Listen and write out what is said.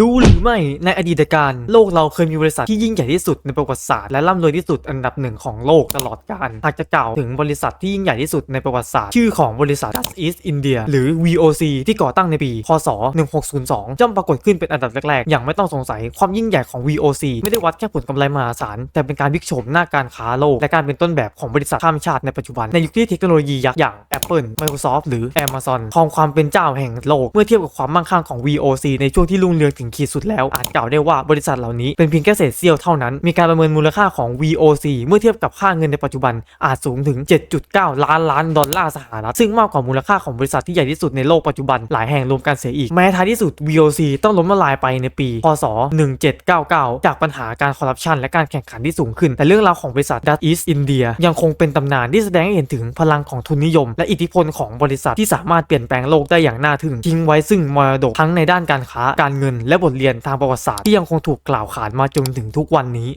รู้หรือไม่ในอดีตการโลกเราเคยมีบริษัทที่ยิ่งใหญ่ที่สุดในประวัติศาสตร์และร่ำรวยที่สุดอันดับหนึ่งของโลกตลอดกาลหากจะกล่าวถึงบริษัทที่ยิ่งใหญ่ที่สุดในประวัติศาสตร์ ชื่อของบริษัท Just East India หรือ VOC ที่ก่อตั้งในปี พศ 1602ย่อมปรากฏขึ้นเป็นอันดับแรกๆ อย่างไม่ต้องสงสัยความยิ่งใหญ่ของ VOC ไม่ได้วัดแค่ผลกำไรมหาศาลแต่เป็นการพลิกโฉมหน้าการค้าโลก และการเป็นต้นแบบของบริษัทข้ามชาติในปัจจุบันในยุคที่เทคโนโลยียักษ์อย่าง Apple Microsoft หรือ Amazon ครองความเป็นเจ้าแห่งโลกเมื่อเทียบกับความมั่งคั่งของ VOC ในช่วงที่รุ่งเรืองถึงขีดสุดแล้ว อาจกล่าวได้ว่าบริษัทเหล่านี้เป็นเพียงแค่เศษเสี้ยวเท่านั้น มีการประเมินมูลค่าของ VOC เมื่อเทียบกับค่าเงินในปัจจุบันอาจสูงถึง 7.9 ล้านล้านดอลลาร์สหรัฐซึ่งมากกว่ามูลค่าของบริษัทที่ใหญ่ที่สุดในโลกปัจจุบันหลายแห่งรวมกันเสียอีกแม้ท้ายที่สุด VOC ต้องล้มละลายไปในปีพศ 1799 จากปัญหาการคอร์รัปชันและการแข่งขันที่สูงขึ้น แต่เรื่องราวของบริษัท Dutch East India ยังคงเป็นตำนานที่แสดงให้เห็นถึงพลังของทุนนิยม และอิทธิพลของบริษัทที่สามารถเปลี่ยนแปลงโลกได้อย่างน่าทึ่งทิ้งไว้ซึ่งมรดกทั้งในด้านการค้าการเงินและบทเรียนทางประวัติศาสตร์ที่ยังคงถูกกล่าวขานมาจนถึงทุกวันนี้